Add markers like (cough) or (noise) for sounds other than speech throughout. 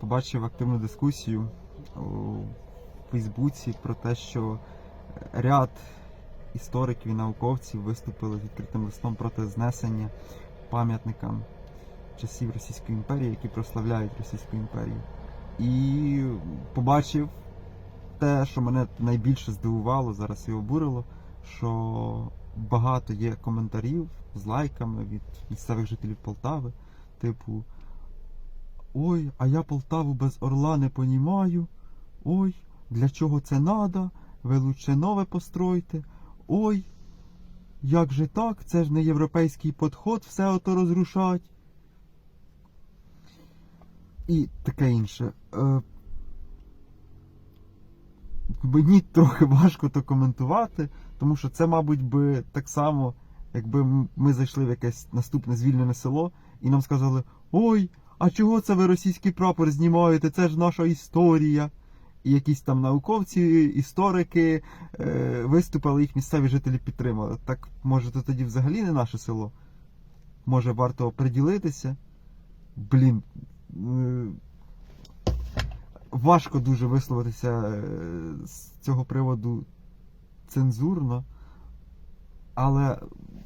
побачив активну дискусію у Фейсбуці про те, що ряд істориків і науковців виступили з відкритим листом проти знесення пам'ятникам часів Російської імперії, які прославляють Російську імперію. І побачив те, що мене найбільше здивувало, зараз і обурило, що багато є коментарів з лайками від місцевих жителів Полтави, типу Ой, а я Полтаву без орла не понімаю. Ой, для чого це надо? Ви лучше нове постройте. Ой, як же так? Це ж не європейський подход все ото розрушать. І таке інше. Е, мені трохи важко то коментувати, тому що це, мабуть, би так само, якби ми зайшли в якесь наступне звільнене село, і нам сказали: Ой, а чого це ви російський прапор знімаєте? Це ж наша історія. І якісь там науковці, історики е, виступили, їх місцеві жителі підтримали. Так може то тоді взагалі не наше село? Може варто приділитися? Блін. е, Важко дуже висловитися е, з цього приводу цензурно, але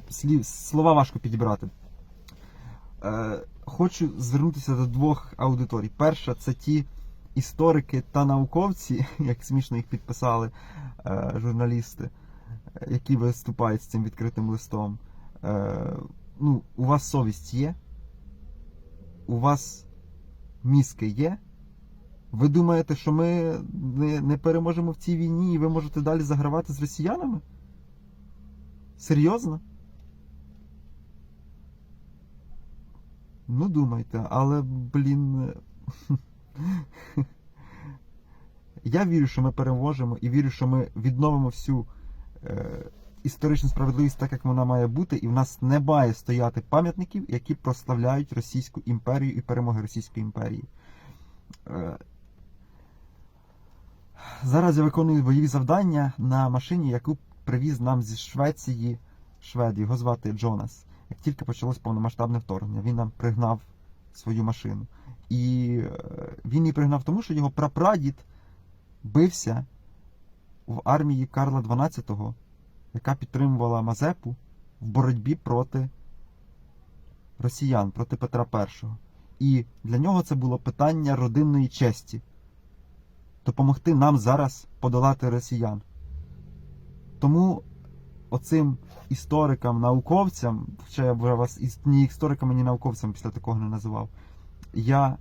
слів, слова важко підібрати. Е, Хочу звернутися до двох аудиторій. Перша це ті історики та науковці, (laughs) як смішно їх підписали е, журналісти, е, які виступають з цим відкритим листом. Е, ну, у вас совість є? У вас мізки є? Ви думаєте, що ми не, не переможемо в цій війні і ви можете далі загравати з росіянами? Серйозно? Ну, думайте, але, блін. (laughs) Я вірю, що ми переможемо, і вірю, що ми відновимо всю е, історичну справедливість так, як вона має бути, і в нас не має стояти пам'ятників, які прославляють Російську імперію і перемоги Російської імперії. Е, зараз я виконую бойові завдання на машині, яку привіз нам зі Швеції швед. Його звати Джонас. Як тільки почалось повномасштабне вторгнення, він нам пригнав свою машину. І е, він її пригнав тому, що його прапрадід бився в армії Карла XII, яка підтримувала Мазепу в боротьбі проти росіян, проти Петра І. І для нього це було питання родинної честі допомогти нам зараз подолати росіян. Тому оцим історикам, науковцям, хоча я вже вас ні істориками, ні науковцями після такого не називав, я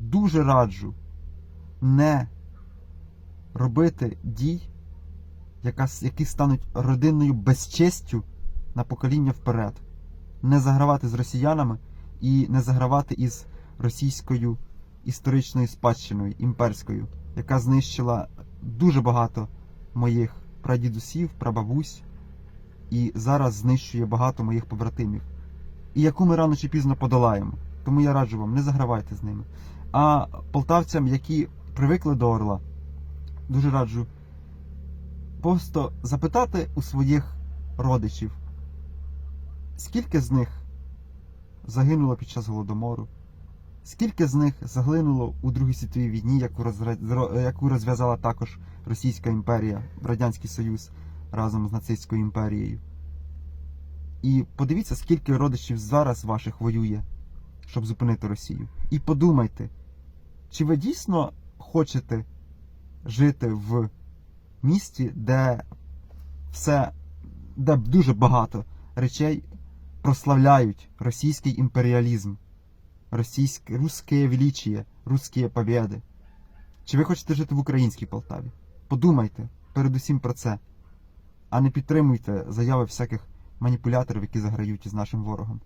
дуже раджу не робити дій, які стануть родинною безчестю на покоління вперед. Не загравати з росіянами і не загравати із російською історичною спадщиною, імперською, яка знищила дуже багато моїх прадідусів, прабабусь, і зараз знищує багато моїх побратимів. І яку ми рано чи пізно подолаємо. Тому я раджу вам, не загравайте з ними. А полтавцям, які привикли до Орла, дуже раджу просто запитати у своїх родичів, скільки з них загинуло під час голодомору, скільки з них загинуло у Другій світовій війні, яку, розв'язала також Російська імперія, Радянський Союз разом з нацистською імперією. І подивіться, скільки родичів зараз ваших воює, щоб зупинити Росію. І подумайте, чи ви дійсно хочете жити в місті, де все, де дуже багато речей прославляють російський імперіалізм, російське, русське величіє, русські побєди? Чи ви хочете жити в українській Полтаві? Подумайте передусім про це, а не підтримуйте заяви всяких маніпуляторів, які заграють із нашим ворогом.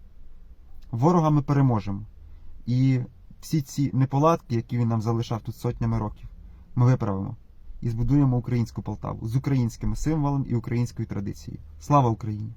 Ворога ми переможемо. І всі ці неполадки, які він нам залишав тут сотнями років, ми виправимо і збудуємо українську Полтаву з українськими символами і українською традицією. Слава Україні!